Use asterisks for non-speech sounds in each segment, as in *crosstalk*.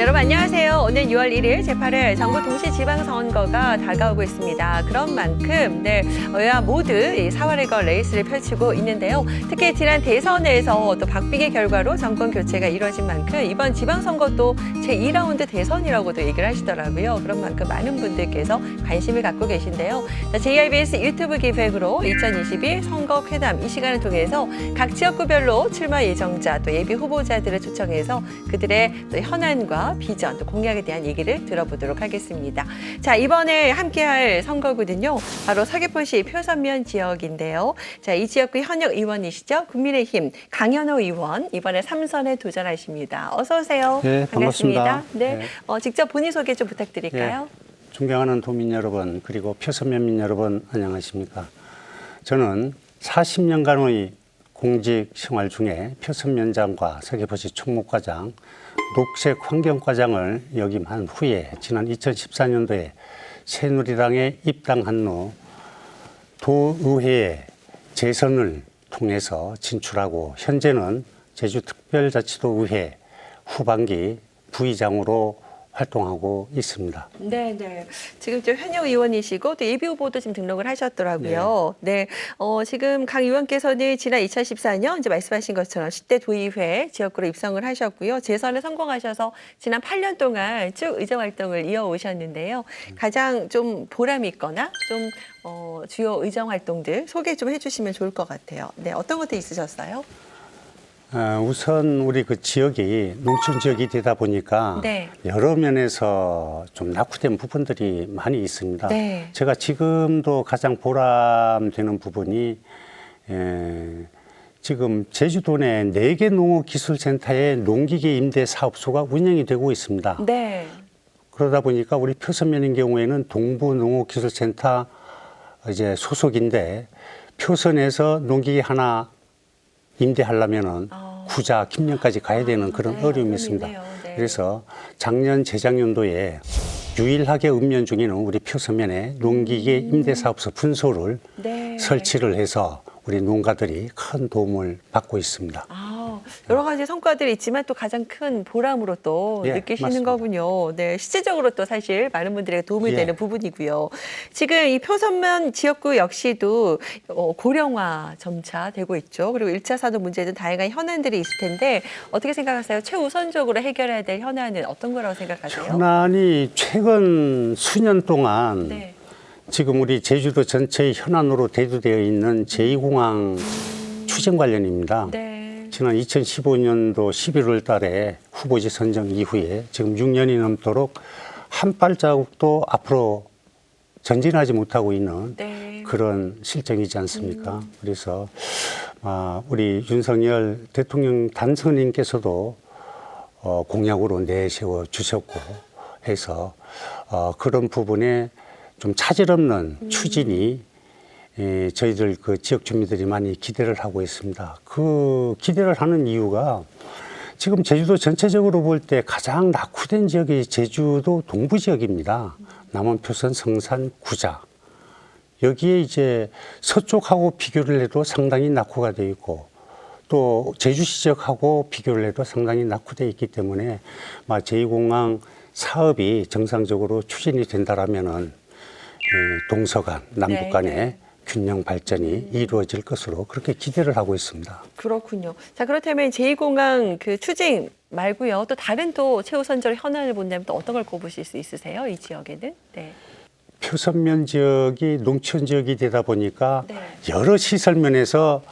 여러분 안녕하세요. 오늘 6월 1일 제8회 전국 동시 지방선거가 다가오고 있습니다. 그런 만큼 네, 여야 모두 이 4월의거 레이스를 펼치고 있는데요. 특히 지난 대선에서 또 박빙의 결과로 정권 교체가 이루어진 만큼 이번 지방선거도 제2라운드 대선이라고도 얘기를 하시더라고요. 그런 만큼 많은 분들께서 관심을 갖고 계신데요. 자, JIBS 유튜브 기획으로 2022 선거 회담 이 시간을 통해서 각 지역구별로 출마 예정자 또 예비 후보자들을 초청해서 그들의 또 현안과 비전 또 공약에 대한 얘기를 들어보도록 하겠습니다. 자 이번에 함께할 선거구는요 바로 서귀포시 표선면 지역인데요. 자이 지역구 현역 의원이시죠 국민의힘 강현호 의원 이번에 삼선에 도전하십니다. 어서 오세요. 네, 반갑습니다. 네, 네. 어, 직접 본인 소개 좀 부탁드릴까요? 존경하는 도민 여러분 그리고 표선면민 여러분 안녕하십니까? 저는 40년간의 공직 생활 중에 표선면장과 서귀포시 총무과장, 녹색 환경과장을 역임한 후에 지난 2014년도에 새누리당에 입당한 후 도의회에 재선을 통해서 진출하고 현재는 제주특별자치도의회 후반기 부의장으로 활동하고 있습니다. 네, 네. 지금 좀 현역 의원이시고 또 예비 후보도 지금 등록을 하셨더라고요. 네. 어, 지금 강 의원께서는 지난 2014년 이제 말씀하신 것처럼 10대 도의회 지역구로 입성을 하셨고요. 재선에 성공하셔서 지난 8년 동안 쭉 의정 활동을 이어오셨는데요. 가장 좀 보람 있거나 좀 어, 주요 의정 활동들 소개 좀 해주시면 좋을 것 같아요. 네, 어떤 것들 있으셨어요? 어, 우선 우리 그 지역이 농촌 지역이 되다 보니까 네. 여러 면에서 좀 낙후된 부분들이 많이 있습니다. 네. 제가 지금도 가장 보람되는 부분이 에, 지금 제주도 내 네 개 농업기술센터의 농기계 임대 사업소가 운영이 되고 있습니다. 네. 그러다 보니까 우리 표선면인 경우에는 동부 농업기술센터 이제 소속인데 표선에서 농기계 하나 임대하려면은 아. 구자 김녕까지 가야 되는 그런 네, 어려움이 있습니다. 네. 그래서 작년 재작년도에 유일하게 읍면 중에는 우리 표선면에 농기계 임대사업소 분소를 네. 설치를 해서 우리 농가들이 큰 도움을 받고 있습니다. 아, 여러 가지 성과들이 있지만 또 가장 큰 보람으로 또 예, 느끼시는 맞습니다. 거군요. 네, 실제적으로 또 사실 많은 분들에게 도움이 예. 되는 부분이고요. 지금 이 표선면 지역구 역시도 어, 고령화 점차 되고 있죠. 그리고 일차 산업 문제든 다양한 현안들이 있을 텐데 어떻게 생각하세요? 최우선적으로 해결해야 될 현안은 어떤 거라고 생각하세요? 현안이 최근 수년 동안 네. 지금 우리 제주도 전체의 현안으로 대두되어 있는 제2공항 추진 관련입니다. 네. 지난 2015년도 11월 달에 후보지 선정 이후에 지금 6년이 넘도록 한 발자국도 앞으로 전진하지 못하고 있는 네. 그런 실정이지 않습니까? 그래서 아, 우리 윤석열 대통령 단선인께서도 어, 공약으로 내세워 주셨고 해서 어, 그런 부분에 좀 차질 없는 추진이 예, 저희들 그 지역 주민들이 많이 기대를 하고 있습니다. 그 기대를 하는 이유가 지금 제주도 전체적으로 볼 때 가장 낙후된 지역이 제주도 동부 지역입니다. 남원, 표선, 성산, 구자. 여기에 이제 서쪽하고 비교를 해도 상당히 낙후가 되어 있고 또 제주시 지역하고 비교를 해도 상당히 낙후되어 있기 때문에 막 제2공항 사업이 정상적으로 추진이 된다라면은 예, 동서간 남북 네, 간의 네. 균형 발전이 이루어질 것으로 그렇게 기대를 하고 있습니다. 그렇군요. 자, 그렇다면 제2공항 그 추진 말고요. 또 다른 또 최우선적 현안을 본다면 또 어떤 걸 꼽으실 수 있으세요? 이 지역에는? 네. 표선면 지역이 농촌 지역이 되다 보니까 네. 여러 시설 면에서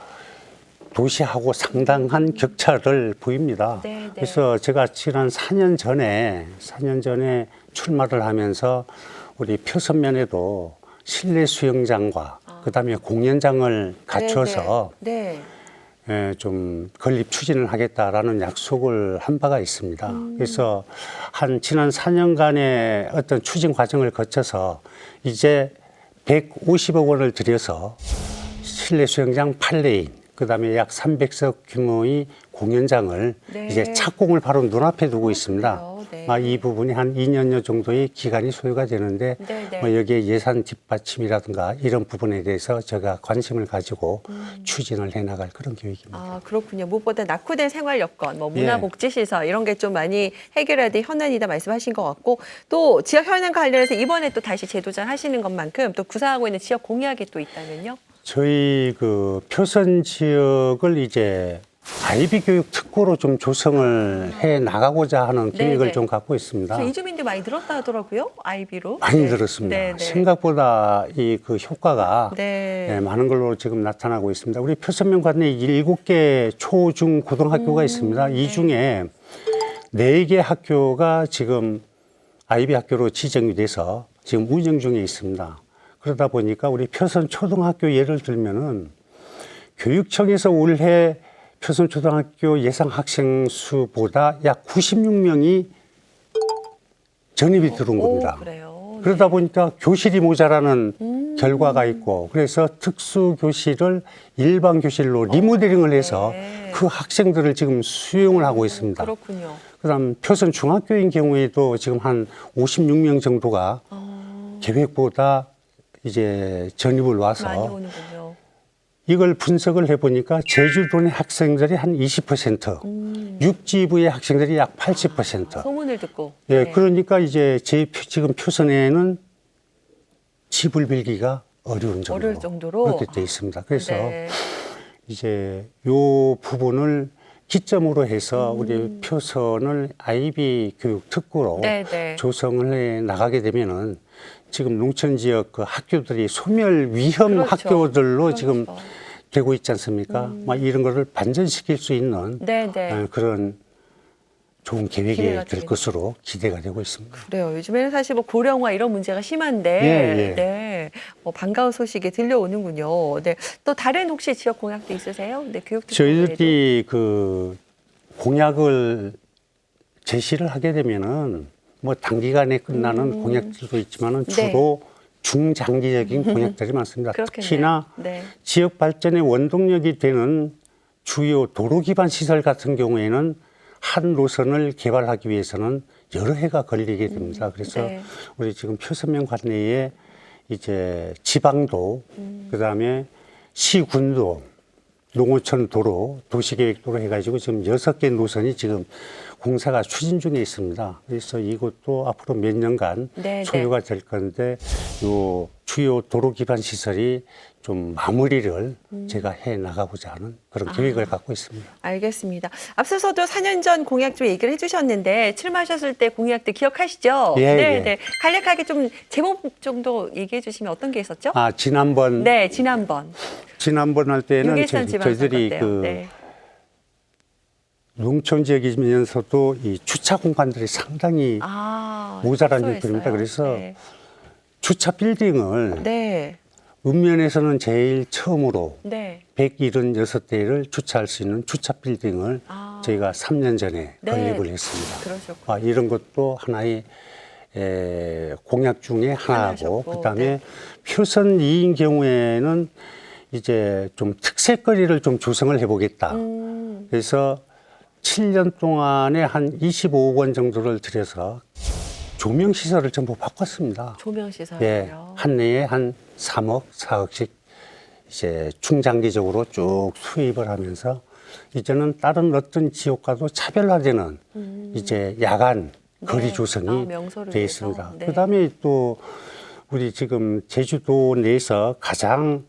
도시하고 상당한 격차를 보입니다. 네, 네. 그래서 제가 지난 4년 전에 4년 전에 출마를 하면서 우리 표선면에도 실내 수영장과 그다음에 공연장을 갖춰서 아. 네. 네. 예, 좀 건립 추진을 하겠다라는 약속을 한 바가 있습니다. 음. 그래서 한 지난 4년간의 어떤 추진 과정을 거쳐서 이제 150억 원을 들여서 실내 수영장 8레인 그다음에 약 300석 규모의 공연장을 네. 이제 착공을 바로 눈앞에 두고 있습니다. 네. 아, 이 부분이 한 2년여 정도의 기간이 소요가 되는데 네, 네. 뭐 여기에 예산 뒷받침이라든가 이런 부분에 대해서 제가 관심을 가지고 음. 추진을 해 나갈 그런 계획입니다. 아 그렇군요. 무엇보다 낙후된 생활 여건, 뭐 예. 문화복지시설 이런 게 좀 많이 해결해야 될 현안이다 말씀하신 것 같고 또 지역 현안과 관련해서 이번에 또 다시 재도전하시는 것만큼 또 구상하고 있는 지역 공약이 또 있다면요? 저희 그 표선 지역을 이제 아이비 교육 특구로 좀 조성을 해 나가고자 하는 네, 계획을 네. 좀 갖고 있습니다. 저 이주민들 많이 늘었다 하더라고요. 아이비로. 많이 네. 들었습니다. 네, 네. 생각보다 이 그 효과가 네. 네, 많은 걸로 지금 나타나고 있습니다. 우리 표선면 관내에 일곱 개 초, 중, 고등학교가 있습니다. 이 중에 네 개 학교가 지금 아이비 학교로 지정이 돼서 지금 운영 중에 있습니다. 그러다 보니까 우리 표선 초등학교 예를 들면은 교육청에서 올해 표선 초등학교 예상 학생 수보다 약 96명이 전입이 들어온 겁니다. 오, 그래요. 그러다 보니까 교실이 모자라는 결과가 있고 그래서 특수 교실을 일반 교실로 리모델링을 해서 네. 그 학생들을 지금 수용을 하고 있습니다. 그렇군요. 그다음 표선 중학교인 경우에도 지금 한 56명 정도가 어, 계획보다 이제 전입을 많이 와서 오는군요. 이걸 분석을 해보니까 제주도 내 학생들이 한 20%, 음. 육지부의 학생들이 약 80%. 소문을 듣고. 예, 네. 그러니까 이제 제 표- 지금 표선에는 집을 빌기가 어려운 정도 어려울 정도로? 그렇게 돼 있습니다. 그래서 네. 이제 요 부분을 기점으로 해서 음. 우리 표선을 아이비 교육 특구로 네, 네. 조성을 해 나가게 되면은 지금 농촌 지역 그 학교들이 소멸 위험 그렇죠. 학교들로 그렇죠. 지금 되고 있지 않습니까? 막 이런 거를 반전시킬 수 있는 네, 네. 어, 그런 좋은 계획이 될 되겠- 것으로 기대가 되고 있습니다. 그래요. 요즘에는 사실 뭐 고령화 이런 문제가 심한데, 예, 예. 네, 뭐 반가운 소식이 들려오는군요. 네, 또 다른 혹시 지역 공약도 있으세요? 네, 교육 저희들이 그 공약을 제시를 하게 되면은 뭐 단기간에 끝나는 공약들도 있지만은 음. 네. 주로 중장기적인 공약들이 많습니다. 그렇겠네요. 특히나 네. 지역 발전의 원동력이 되는 주요 도로 기반 시설 같은 경우에는 한 노선을 개발하기 위해서는 여러 해가 걸리게 됩니다. 그래서 네. 우리 지금 표선면 관내에 이제 지방도, 그다음에 시군도, 농어촌 도로, 도시계획도로 해가지고 지금 여섯 개 노선이 지금 공사가 추진 중에 있습니다. 그래서 이것도 앞으로 몇 년간 네, 소요가 될 건데 요 주요 도로 기반 시설이 좀 마무리를 음. 제가 해 나가고자 하는 아. 그런 계획을 갖고 있습니다. 알겠습니다. 앞서서도 4년 전 공약 좀 얘기를 해주셨는데 출마하셨을 때 공약들 기억하시죠? 예, 네, 예. 네. 간략하게 좀 제목 정도 얘기해 주시면 어떤 게 있었죠? 아 지난번 네, 지난번 지난번 할 때는 유일선 저희- 지방선거 저희들이 때요. 그 네. 농촌 지역이면서도 이 주차 공간들이 상당히 아, 모자란. 형편입니다. 그래서 네. 주차 빌딩을 네, 읍면에서는 제일 처음으로 네. 176대를 주차할 수 있는 주차 빌딩을 아. 저희가 3년 전에 네. 건립을 했습니다. 그러셨고. 아, 이런 것도 하나의 에, 공약 중에 하나고 그다음에 네. 표선 이인 경우에는 이제 좀 특색거리를 좀 조성을 해보겠다. 음, 그래서 7년 동안에 한 25억 원 정도를 들여서 조명 시설을 전부 바꿨습니다. 조명 시설이요. 예, 한 해에 한 3억, 4억씩 이제 중장기적으로 쭉 수입을 하면서 이제는 다른 어떤 지역과도 차별화되는 이제 야간 거리 음. 네. 조성이 아, 위해서. 있습니다. 네. 그다음에 또 우리 지금 제주도 내에서 가장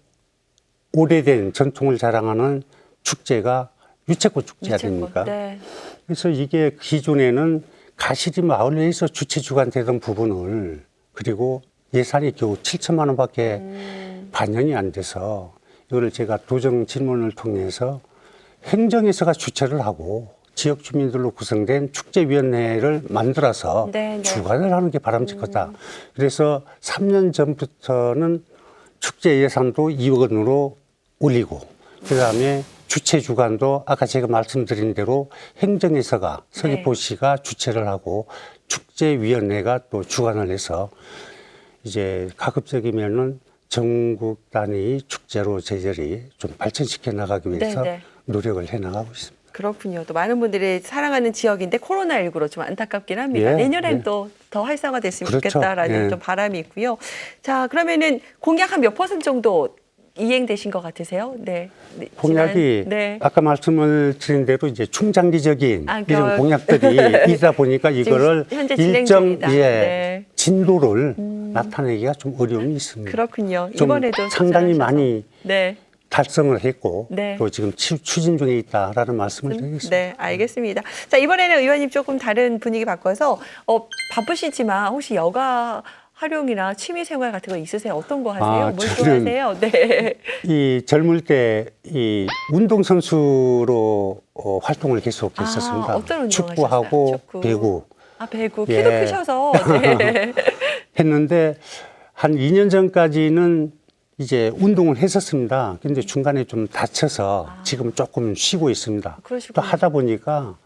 오래된 전통을 자랑하는 축제가 유채꽃 축제 아닙니까? 네. 그래서 이게 기존에는 가시리 마을 내에서 주최 주관되던 부분을 그리고 예산이 겨우 7천만 원밖에 음. 반영이 안 돼서 이거를 제가 도정 질문을 통해서 행정에서가 주최를 하고 지역 주민들로 구성된 축제위원회를 만들어서 네, 네. 주관을 하는 게 바람직하다. 그래서 3년 전부터는 축제 예산도 2억 원으로 올리고 그 다음에 주최 주관도 아까 제가 말씀드린 대로 행정에서가 서귀포시가 주최를 하고 축제위원회가 또 주관을 해서 이제 가급적이면은 전국 단위 축제로 제절이 좀 발전시켜 나가기 위해서 네, 네. 노력을 해 나가고 있습니다. 그렇군요. 또 많은 분들이 사랑하는 지역인데 코로나19로 좀 안타깝긴 합니다. 예, 내년엔 예. 또더 활성화됐으면 그렇죠. 좋겠다라는 예. 좀 바람이 있고요. 자, 그러면은 공약 한 몇 퍼센트 정도 이행되신 것 같으세요? 네. 네, 공약이 지난- 네. 아까 말씀을 드린 대로 이제 중장기적인 아, 이런 그- 공약들이 *laughs* 있다 보니까 이거를 현재 진행 일정 중이다. 예, 네. 음. 진도를 나타내기가 좀 어려움이 있습니다. 그렇군요. 좀 이번에도 상당히 도전하셔서. 많이 네. 달성을 했고 네. 또 지금 치- 추진 중에 있다라는 말씀을 드리겠습니다. 네, 알겠습니다. 자, 이번에는 의원님 조금 다른 분위기 바꿔서 어, 바쁘시지만 혹시 여가 활용이나 취미 생활 같은 거 있으세요? 어떤 거 하세요? 아, 뭘 저는 좋아하세요? *laughs* 네. 이 젊을 때 이 운동 선수로 어, 활동을 계속했었습니다. 아, 어떤 운동 축구하고 하셨어요? 축구. 배구 아, 배구. 예. 키도 크셔서. *laughs* 네. 했는데 한 2년 전까지는 이제 운동을 했었습니다. 근데 중간에 좀 다쳐서 지금 조금 쉬고 있습니다. 또 아. 그러시군요. 하다 보니까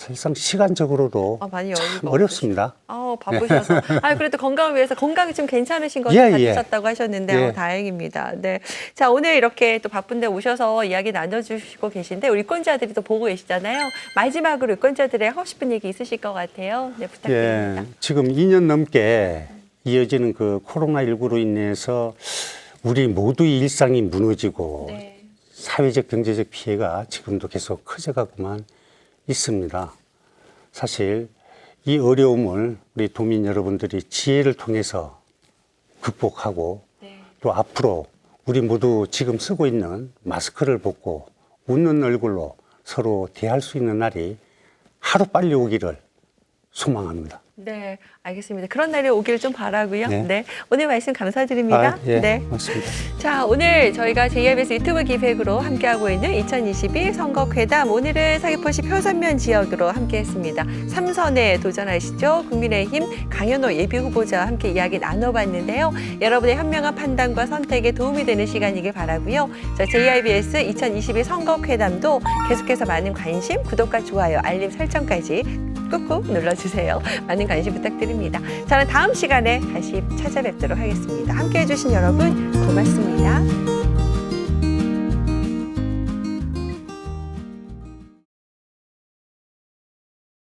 사실상 시간적으로도 아, 많이 참 어렵습니다. 아, 바쁘셔서. 아, 그래도 건강을 위해서 건강이 좀 괜찮으신 거죠? 예, 예. 다치셨다고 하셨는데 예. 어, 다행입니다. 네. 자, 오늘 이렇게 또 바쁜데 오셔서 이야기 나눠주시고 계신데 우리 유권자들이 또 보고 계시잖아요. 마지막으로 유권자들의 하고 싶은 얘기 있으실 것 같아요. 네, 부탁드립니다. 예, 지금 2년 넘게 이어지는 그 코로나 19로 인해서 우리 모두의 일상이 무너지고 네. 사회적 경제적 피해가 지금도 계속 커져가고만 있습니다. 사실 이 어려움을 우리 도민 여러분들이 지혜를 통해서 극복하고 네. 또 앞으로 우리 모두 지금 쓰고 있는 마스크를 벗고 웃는 얼굴로 서로 대할 수 있는 날이 하루 빨리 오기를 소망합니다. 네, 알겠습니다. 그런 날이 오길 좀 바라고요. 네. 네. 오늘 말씀 감사드립니다. 아, 예, 네. 맞습니다. 자, 오늘 저희가 JIBS 유튜브 기획으로 함께하고 있는 2022 선거회담 오늘은 사기포시 표선면 지역으로 함께했습니다. 삼선에 도전하시죠. 국민의힘 강현호 예비후보자와 함께 이야기 나눠봤는데요. 여러분의 현명한 판단과 선택에 도움이 되는 시간이길 바라고요. 자, JIBS 2022 선거회담도 계속해서 많은 관심, 구독과 좋아요, 알림 설정까지 꾹꾹 눌러주세요. 많은 관심 부탁드립니다. 저는 다음 시간에 다시 찾아뵙도록 하겠습니다. 함께 해 주신 여러분 고맙습니다.